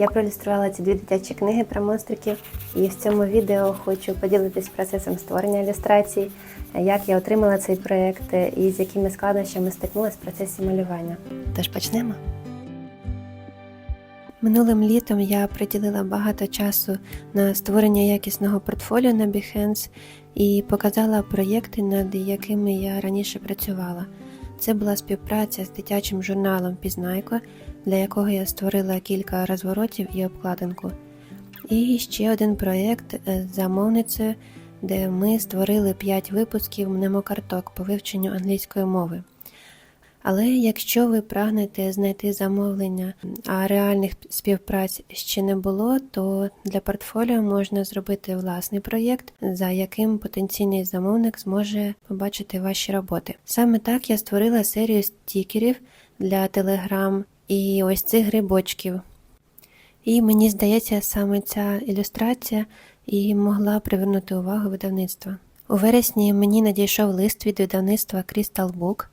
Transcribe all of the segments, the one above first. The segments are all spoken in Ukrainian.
Я проілюструвала ці дві дитячі книги про монстриків, і в цьому відео хочу поділитись процесом створення ілюстрацій, як я отримала цей проєкт і з якими складнощами стикнулася в процесі малювання. Тож почнемо. Минулим літом я приділила багато часу на створення якісного портфоліо на Behance і показала проєкти, над якими я раніше працювала. Це була співпраця з дитячим журналом Пізнайко, для якого я створила кілька розворотів і обкладинку. І ще один проєкт з замовницею, де ми створили 5 випусків мнемокарток по вивченню англійської мови. Але якщо ви прагнете знайти замовлення, а реальних співпраць ще не було, то для портфоліо можна зробити власний проєкт, за яким потенційний замовник зможе побачити ваші роботи. Саме так я створила серію стікерів для Telegram і ось цих грибочків. І мені здається, саме ця ілюстрація і могла привернути увагу видавництва. У вересні мені надійшов лист від видавництва Crystal Book.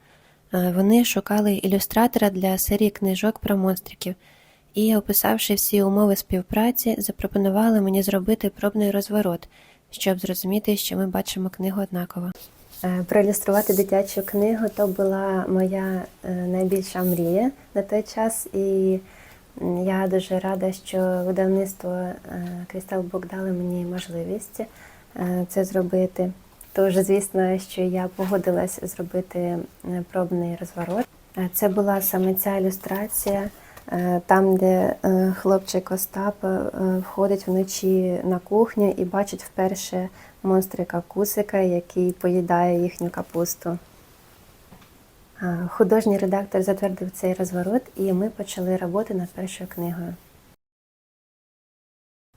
Е, Вони шукали ілюстратора для серії книжок про монстриків і, описавши всі умови співпраці, запропонували мені зробити пробний розворот, щоб зрозуміти, що ми бачимо книгу однаково. Е, Проілюструвати дитячу книгу то була моя е, найбільша мрія на той час, і я дуже рада, що видавництво Crystal Book дали мені можливість це зробити. Тож, звісно, що я погодилась зробити е, пробний розворот. Е, Це була саме ця ілюстрація, е, там, де хлопчик Остап входить вночі на кухню і бачить вперше монстрика Кусика, який поїдає їхню капусту. Художній редактор затвердив цей розворот, і ми почали роботи над першою книгою.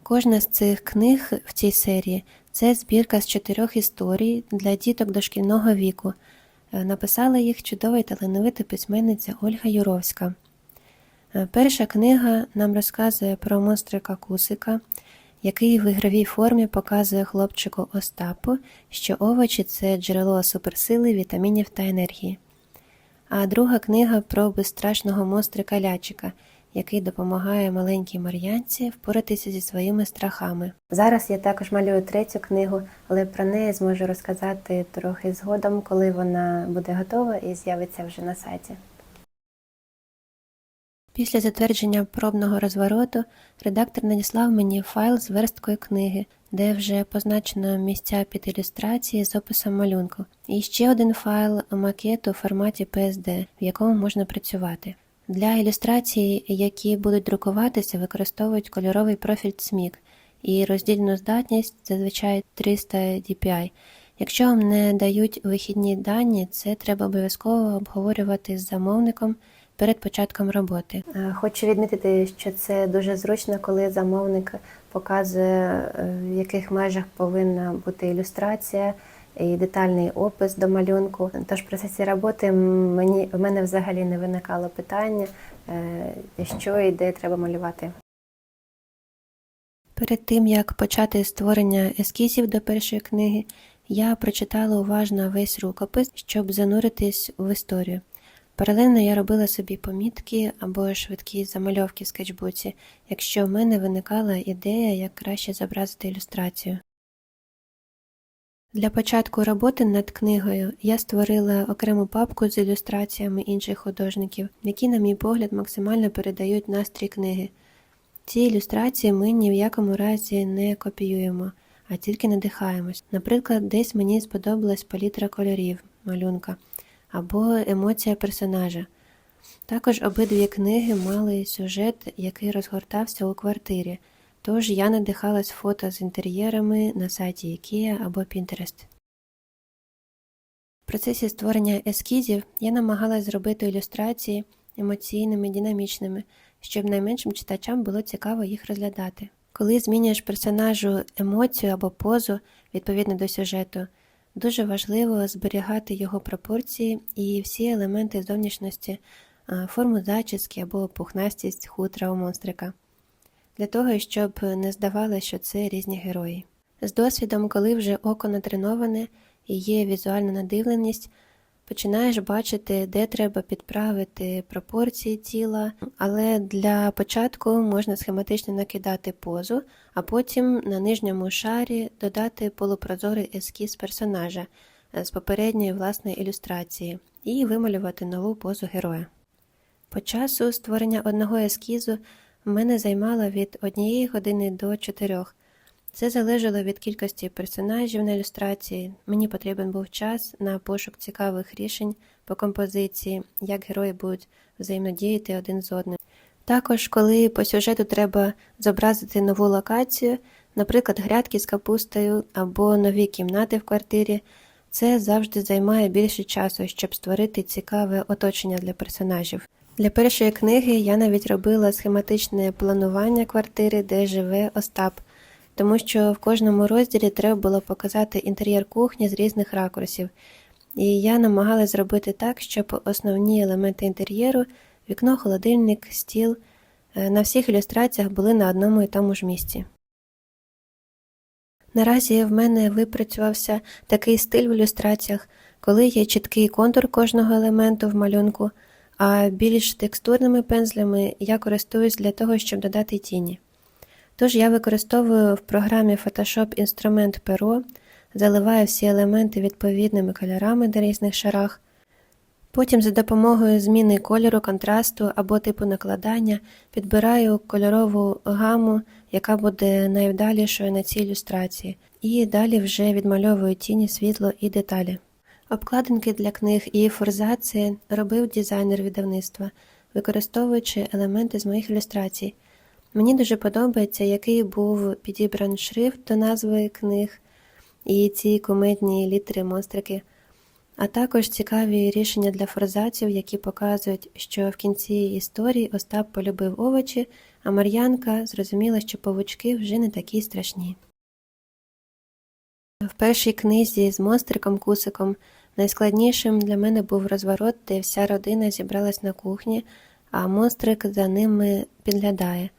Кожна з цих книг в цій серії це збірка з чотирьох історій для діток дошкільного віку. Е, Написала їх чудова і талановита письменниця Ольга Юровська. Е, Перша книга нам розказує про монстрика Кусика, який в ігровій формі показує хлопчику Остапу, що овочі це джерело суперсили, вітамінів та енергії. А друга книга про безстрашного монстрика Лячика, який допомагає маленькій Мар'янці впоратися зі своїми страхами. Зараз я також малюю третю книгу, але про неї зможу розказати трохи згодом, коли вона буде готова і з'явиться вже на сайті. Після затвердження пробного розвороту редактор надіслав мені файл з версткою книги, де вже позначено місця під ілюстрації з описом малюнку, і ще один файл макету у форматі PSD, в якому можна працювати. Для ілюстрацій, які будуть друкуватися, використовують кольоровий профіль CMYK і роздільну здатність зазвичай 300 dpi. Якщо вам не дають вихідні дані, це треба обов'язково обговорювати з замовником перед початком роботи. Е, Хочу відмітити, що це дуже зручно, коли замовник показує, е, в яких межах повинна бути ілюстрація і детальний опис до малюнку. Тож в процесі роботи мені в мене взагалі не виникало питання, е, що і де треба малювати. Перед тим як почати створення ескізів до першої книги, я прочитала уважно весь рукопис, щоб зануритись в історію. Паралельно я робила собі помітки або швидкі замальовки в скетчбуці, якщо в мене виникала ідея, як краще зобразити ілюстрацію. Для початку роботи над книгою я створила окрему папку з ілюстраціями інших художників, які, на мій погляд, максимально передають настрій книги. Ці ілюстрації ми ні в якому разі не копіюємо, а тільки надихаємось. Наприклад, десь мені сподобалась палітра кольорів малюнка або емоція персонажа. Також обидві книги мали сюжет, який розгортався у квартирі, тож я надихалась фото з інтер'єрами на сайті IKEA або Pinterest. В процесі створення ескізів я намагалась зробити ілюстрації емоційними, динамічними, щоб найменшим читачам було цікаво їх розглядати. Коли змінюєш персонажу емоцію або позу відповідно до сюжету, дуже важливо зберігати його пропорції і всі елементи зовнішності, форму зачіски або пухнастість хутра у монстрика, для того, щоб не здавалося, що це різні герої. З досвідом, коли вже око натреноване і є візуальна надивленість, починаєш бачити, де треба підправити пропорції тіла, але для початку можна схематично накидати позу, а потім на нижньому шарі додати полупрозорий ескіз персонажа е, з попередньої власної ілюстрації і вималювати нову позу героя. По часу створення одного ескізу мене займало від однієї години до чотирьох. Це залежало від кількості персонажів на ілюстрації. Мені потрібен був час на пошук цікавих рішень по композиції, як герої будуть взаємодіяти один з одним. Також, коли по сюжету треба зобразити нову локацію, наприклад, грядки з капустою або нові кімнати в квартирі, це завжди займає більше часу, щоб створити цікаве оточення для персонажів. Для першої книги я навіть робила схематичне планування квартири, де живе Остап, тому що в кожному розділі треба було показати інтер'єр кухні з різних ракурсів. І я намагалась зробити так, щоб основні елементи інтер'єру вікно, холодильник, стіл е, на всіх ілюстраціях були на одному і тому ж місці. Наразі в мене випрацювався такий стиль в ілюстраціях, коли є чіткий контур кожного елементу в малюнку, а більш текстурними пензлями я користуюсь для того, щоб додати тіні. Тож я використовую в програмі Photoshop інструмент перо, заливаю всі елементи відповідними кольорами на різних шарах. Потім за допомогою зміни кольору, контрасту або типу накладання підбираю кольорову гаму, яка буде найвдалішою на цій ілюстрації, і далі вже відмальовую тіні, світло і деталі. Обкладинки для книг і форзації робив дизайнер видавництва, використовуючи елементи з моїх ілюстрацій. Мені дуже подобається, який був підібран шрифт до назви книг і ці кумедні літери монстрики, а також цікаві рішення для форзаців, які показують, що в кінці історії Остап полюбив овочі, а Мар'янка зрозуміла, що павучки вже не такі страшні. В першій книзі з монстриком Кусиком найскладнішим для мене був розворот, де вся родина зібралась на кухні, а монстрик за ними підглядає.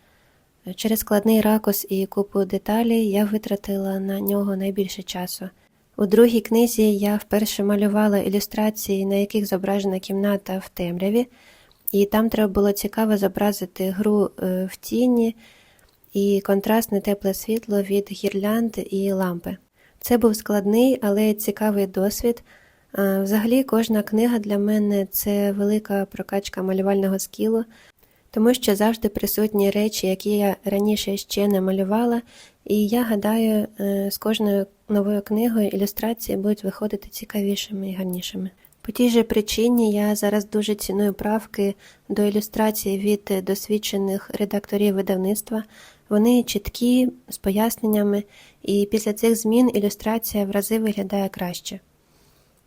Через складний ракурс і купу деталей я витратила на нього найбільше часу. У другій книзі я вперше малювала ілюстрації, на яких зображена кімната в темряві, і там треба було цікаво зобразити гру е, в тіні і контрастне тепле світло від гірлянд і лампи. Це був складний, але цікавий досвід. А, Взагалі, кожна книга для мене це велика прокачка малювального скілу, тому що завжди присутні речі, які я раніше ще не малювала, і я гадаю, е, з кожною новою книгою ілюстрації будуть виходити цікавішими і гарнішими. По тій же причині я зараз дуже ціную правки до ілюстрацій від досвідчених редакторів видавництва. Вони чіткі, з поясненнями, і після цих змін ілюстрація в рази виглядає краще.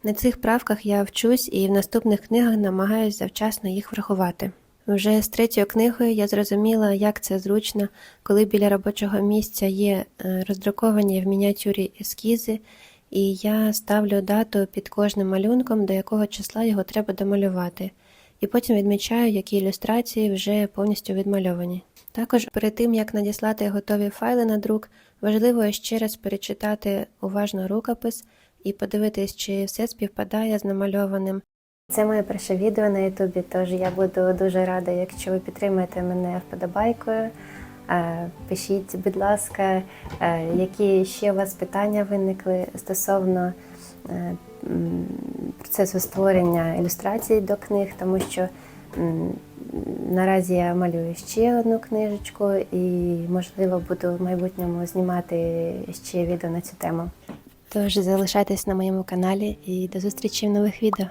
На цих правках я вчусь і в наступних книгах намагаюся завчасно їх врахувати. Вже з третьою книгою я зрозуміла, як це зручно, коли біля робочого місця є е, роздруковані в мініатюрі ескізи, і я ставлю дату під кожним малюнком, до якого числа його треба домалювати, і потім відмічаю, які ілюстрації вже повністю відмальовані. Також перед тим, як надіслати готові файли на друк, важливо ще раз перечитати уважно рукопис і подивитись, чи все співпадає з намальованим. Це моє перше відео на Ютубі, тож я буду дуже рада, якщо ви підтримаєте мене вподобайкою. Е, Пишіть, будь ласка, е, які ще у вас питання виникли стосовно е, процесу створення ілюстрацій до книг, тому що наразі я малюю ще одну книжечку і, можливо, буду в майбутньому знімати ще відео на цю тему. Тож залишайтесь на моєму каналі і до зустрічі в нових відео.